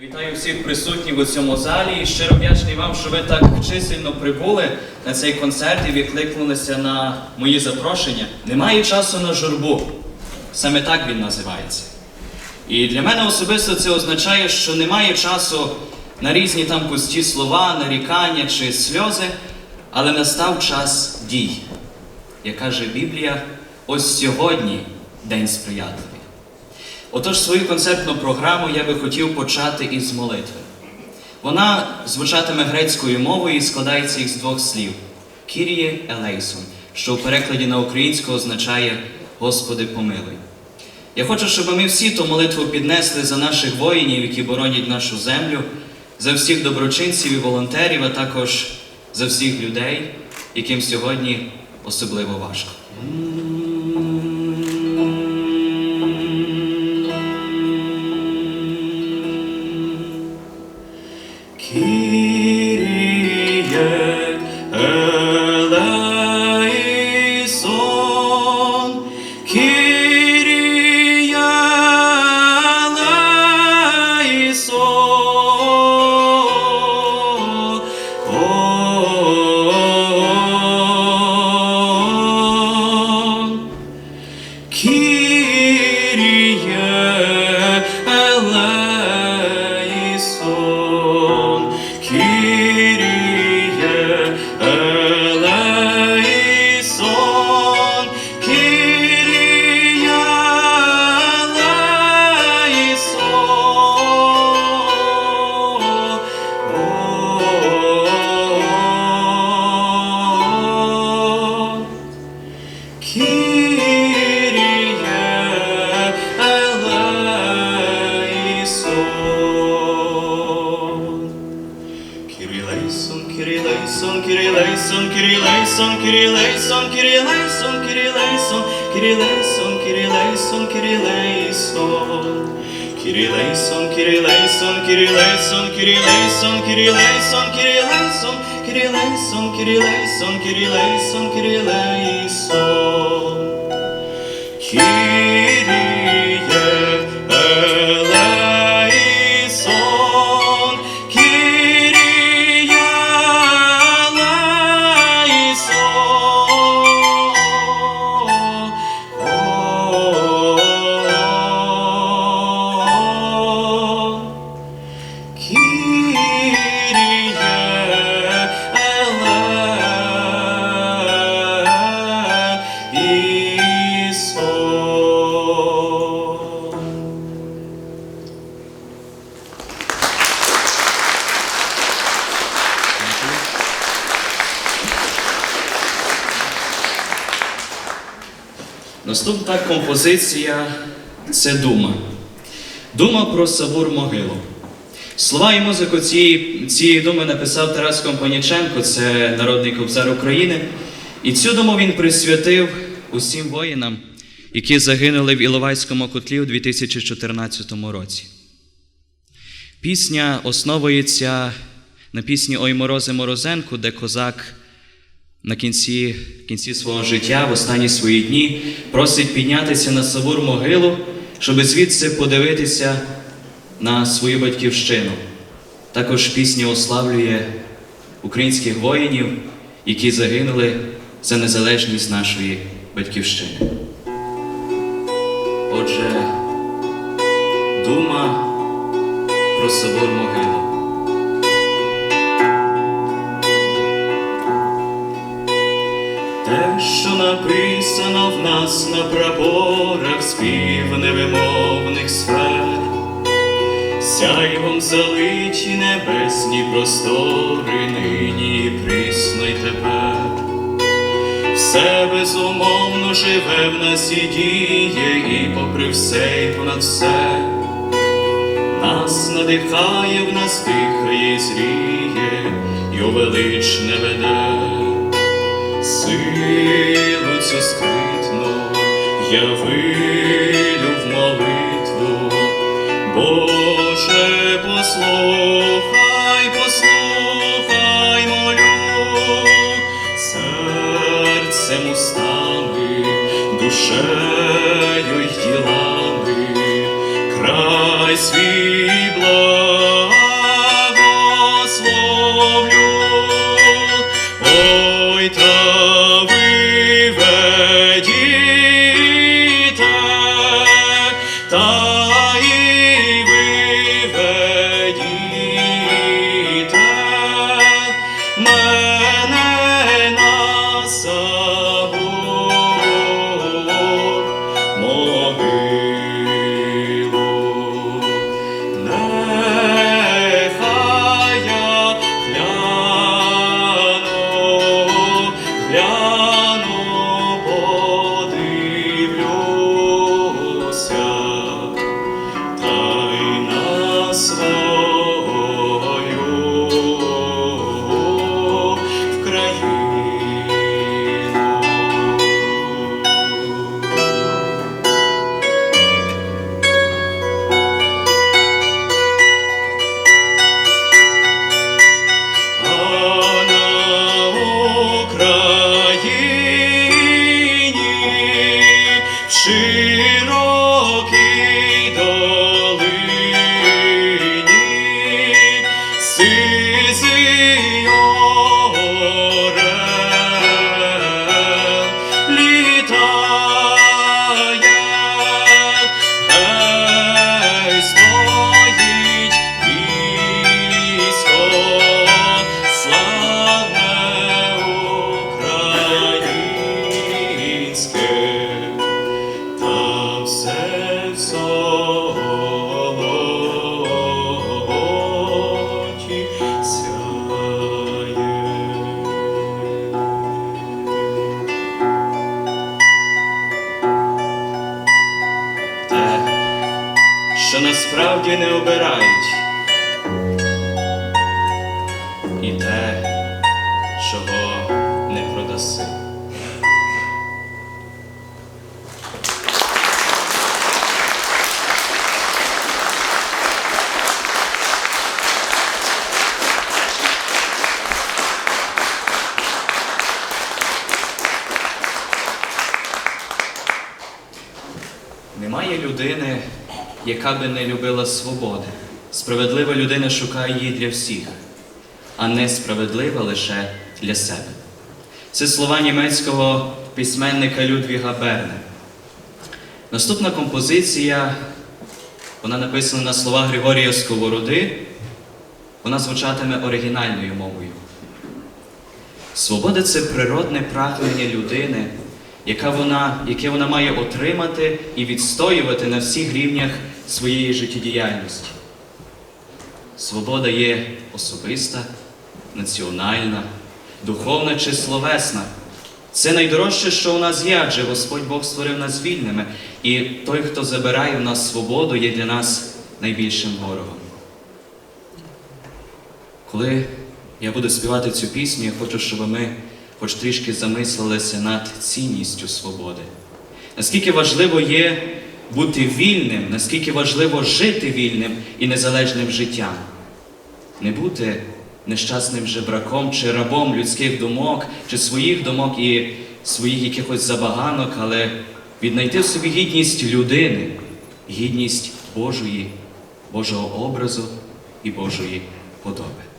Я вітаю всіх присутніх у цьому залі і щиро вдячний вам, що ви так чисельно прибули на цей концерт і відкликнулися на мої запрошення. Немає часу на журбу. Саме так він називається. І для мене особисто це означає, що немає часу на різні там пусті слова, нарікання чи сльози, але настав час дій. Як каже Біблія, ось сьогодні день сприятливий. Отож, свою концертну програму я би хотів почати із молитви. Вона звучатиме грецькою мовою і складається із двох слів Кіріє Елейсон, що в перекладі на українську означає Господи помилуй. Я хочу, щоб ми всі ту молитву піднесли за наших воїнів, які боронять нашу землю, за всіх доброчинців і волонтерів, а також за всіх людей, яким сьогодні особливо важко. Keep Kyrie eleison, Kyrie eleison, Kyrie eleison, Kyrie eleison, Kyrie eleison, Kyrie eleison, Kyrie eleison. Kyrie eleison, Kyrie eleison, Наступна композиція це дума. Дума про Савур могилу. Слова і музику цієї, цієї думи написав Тарас Компаніченко, це народний кобзар України. І цю думу він присвятив усім воїнам, які загинули в Іловайському котлі у 2014 році. Пісня основується на пісні Ой морози Морозенку, де козак на кінці, кінці свого життя, в останні свої дні, просить піднятися на Савур могилу, щоб звідси подивитися на свою батьківщину. Також пісня ославлює українських воїнів, які загинули за незалежність нашої батьківщини. Отже, дума про Савур могилу. Що написано в нас на прапорах спів невимовних сфер, сяйвом залиті небесні простори нині і присно й тепер. Все безумовно живе в нас і діє, і попри все, і понад все. Нас надихає, в нас дихає і зріє, й у величне веде. Силу цю скритну я вилю в молитву, Боже, послухай, послухай молю, серцем устами, душею й ділами, край свій благ. Правді не обирають. І те, чого не продаси. Немає людини, яка би не любила свободи. Справедлива людина шукає її для всіх, а несправедлива лише для себе. Це слова німецького письменника Людвіга Берне. Наступна композиція, вона написана на слова Григорія Сковороди, вона звучатиме оригінальною мовою. Свобода це природне прагнення людини, яка вона, яке вона має отримати і відстоювати на всіх рівнях своєї життєдіяльності. Свобода є особиста, національна, духовна чи словесна. Це найдорожче, що у нас є, адже Господь Бог створив нас вільними, і той, хто забирає у нас свободу, є для нас найбільшим ворогом. Коли я буду співати цю пісню, я хочу, щоб ми хоч трішки замислилися над цінністю свободи. Наскільки важливо є бути вільним, наскільки важливо жити вільним і незалежним життям. Не бути нещасним жебраком чи рабом людських думок, чи своїх думок і своїх якихось забаганок, але віднайти в собі гідність людини, гідність Божої, Божого образу і Божої подоби.